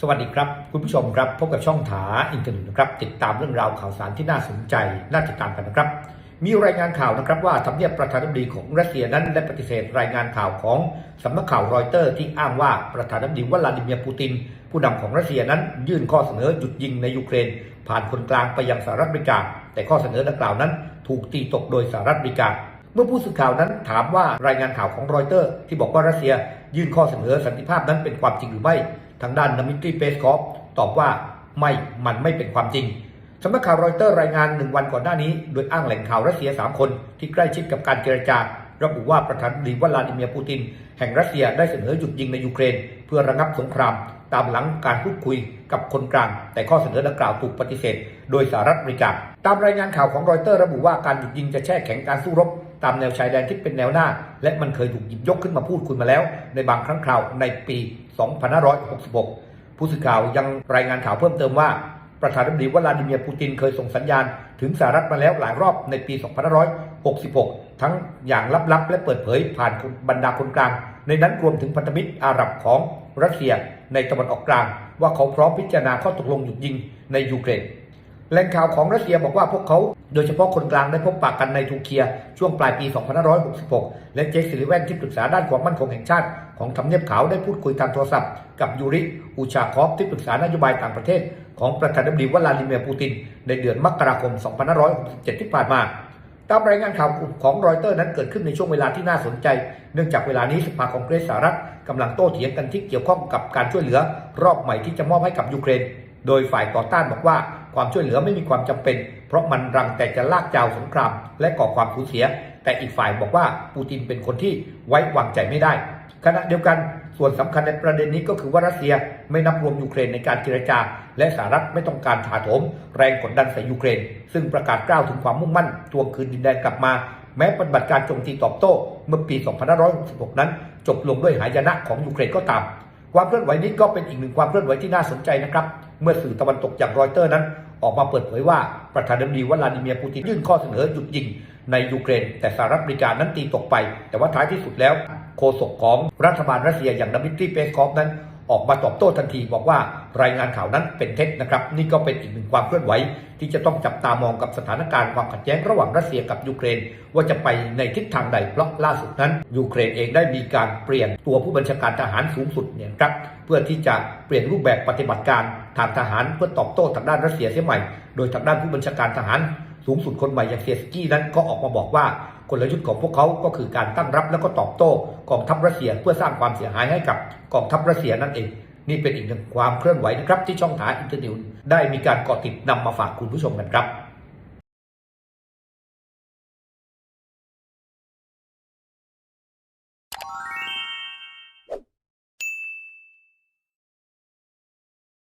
สวัสดีครับ คุณผู้ชมครับ พบกับช่องถาอินเทอร์เน็ตนะครับ ติดตามเรื่องราวข่าวสารที่น่าสนใจ น่าติดตามกันนะครับ มีรายงานข่าวนะครับว่าทำเนียบประธานาธิบดีของรัสเซียนั้นได้ปฏิเสธรายงานข่าวของสำนักข่าวรอยเตอร์ ที่อ้างว่าประธานาธิบดีวลาดิเมียร์ปูติน ผู้นำของรัสเซียนั้น ยื่นข้อเสนอหยุดยิงในยูเครน ผ่านคนกลางไปยังสหรัฐอเมริกา แต่ข้อเสนอดังกล่าวนั้น ถูกตีตกโดยสหรัฐอเมริกาเมื่อผู้สื่อข่าวนั้นถามว่ารายงานข่าวของรอยเตอร์ ที่บอกว่ารัสเซีย ยื่นข้อเสนอสันติภาพนั้นเป็นความจริงหรือไม่ ทางด้านดมิตรีเปสคอฟตอบว่าไม่มันไม่เป็นความจริงสำนักข่าวรอยเตอร์รายงานหนึ่งวันก่อนหน้านี้ โดยอ้างแหล่งข่าวรัสเซีย 3 คนที่ใกล้ชิดกับการเจรจา ระบุว่าประธานาธิบดีวลาดิเมียร์ปูติน แห่งรัสเซียได้เสนอหยุดยิงในยูเครน เพื่อระงับสงคราม ตามหลังการพูดคุยกับคนกลาง แต่ข้อเสนอดังกล่าวถูกปฏิเสธ โดยสหรัฐอเมริกาตามรายงานข่าวของรอยเตอร์ระบุว่าการหยุดยิงจะแช่แข็งการสู้รบ ตามแนวชายแดนที่เป็นแนวหน้า และมันเคยถูกหยิบยกขึ้นมาพูดคุยมาแล้ว ในบางครั้งคราวในปี 2566 ผู้สื่อข่าวยังรายงานข่าวเพิ่มเติมว่าประธานาธิบดีวลาดิเมียร์ปูตินเคยส่งสัญญาณ ถึงสหรัฐมาแล้วหลายรอบในปี 2566 ทั้งอย่างลับๆ และเปิดเผยผ่านบรรดาคนกลาง ในนั้นรวมถึงพันธมิตรอาหรับของรัสเซีย ในตะวันออกกลาง ว่าเขาพร้อมพิจารณาข้อตกลงหยุดยิงในยูเครนแหล่งข่าวของรัสเซียบอกว่าพวกเขาโดยเฉพาะคนกลางได้พบปากกันในทูเคีย ช่วงปลายปี 2566 และเจคซิลิแวนที่ปรึกษาด้านความมั่นคงแห่งชาติของทำเนียบขาวได้พูดคุยทางโทรศัพท์กับยูริ อูชาคอฟที่ปรึกษานโยบายต่างประเทศ ของประธานาธิบดีวลาดิเมียร์ปูติน ในเดือนมกราคม 2567 ที่ผ่านมา ตามรายงานข่าวของรอยเตอร์นั้นเกิดขึ้นในช่วงเวลาที่น่าสนใจ เนื่องจากเวลานี้สภาคองเกรสสหรัฐกำลังโต้เถียงกันที่เกี่ยวข้องกับการช่วยเหลือ รอบใหม่ที่จะมอบให้กับยูเครน โดยฝ่ายต่อต้านบอกว่าความช่วยเหลือไม่มีความจำเป็น เพราะมันรังแต่จะลากจาวสงคราม และก่อความสูญเสีย แต่อีกฝ่ายบอกว่าปูตินเป็นคนที่ไว้วางใจไม่ได้ ขณะเดียวกันส่วนสำคัญในประเด็นนี้ก็คือว่ารัสเซียไม่นับรวมยูเครนในการเจรจา และสหรัฐไม่ต้องการถาโถมแรงกดดันใส่ยูเครน ซึ่งประกาศกล่าวถึงความมุ่งมั่นทวงคืนดินแดนกลับมา แม้ปฏิบัติการโจมตีตอบโต้ เมื่อปี2566 นั้น จบลงด้วยหายนะของยูเครนก็ตาม ความเคลื่อนไหวนี้ก็เป็นอีกหนึ่งความเคลื่อนไหวที่น่าสนใจนะครับ เมื่อสื่อตะวันตกอย่างรอยเตอร์นั้น ออกมาเปิดเผยว่าประธานาธิบดีวลาดิเมียร์ปูตินยื่นข้อเสนอหยุดยิงในยูเครน แต่สหรัฐอเมริกานั้นตีตกไป แต่ว่าท้ายที่สุดแล้ว โฆษกของรัฐบาลรัสเซียอย่างดมิตรีเปสคอฟนั้น ออกมาตอบโต้ทันทีบอกว่ารายงานข่าวนั้นเป็นเท็จนะครับ นี่ก็เป็นอีกหนึ่งความเคลื่อนไหว ที่จะต้องจับตามองกับสถานการณ์ความขัดแย้งระหว่างรัสเซียกับยูเครน ว่าจะไปในทิศทางใดเพราะล่าสุดนั้นยูเครนเองได้มีการเปลี่ยนตัวผู้บัญชาการทหารสูงสุดเนี่ยครับเพื่อที่จะเปลี่ยนรูปแบบปฏิบัติการทางทหารเพื่อตอบโต้ทางด้านรัสเซียเสียใหม่ โดยทางด้านผู้บัญชาการทหาร สูงสุดคนใหม่อย่างเซียสกี้นั้นก็ออกมาบอกว่ากลยุทธ์ของพวกเขาก็คือการตั้งรับแล้วก็ตอบโต้กองทัพรัสเซียเพื่อสร้างความเสียหายให้กับกองทัพรัสเซียนั่นเอง นี่เป็นอีกหนึ่งความเคลื่อนไหวนะครับ ที่ช่องทางอินเทอร์เน็ตได้มีการเกาะติดนำมาฝากคุณผู้ชมกันครับ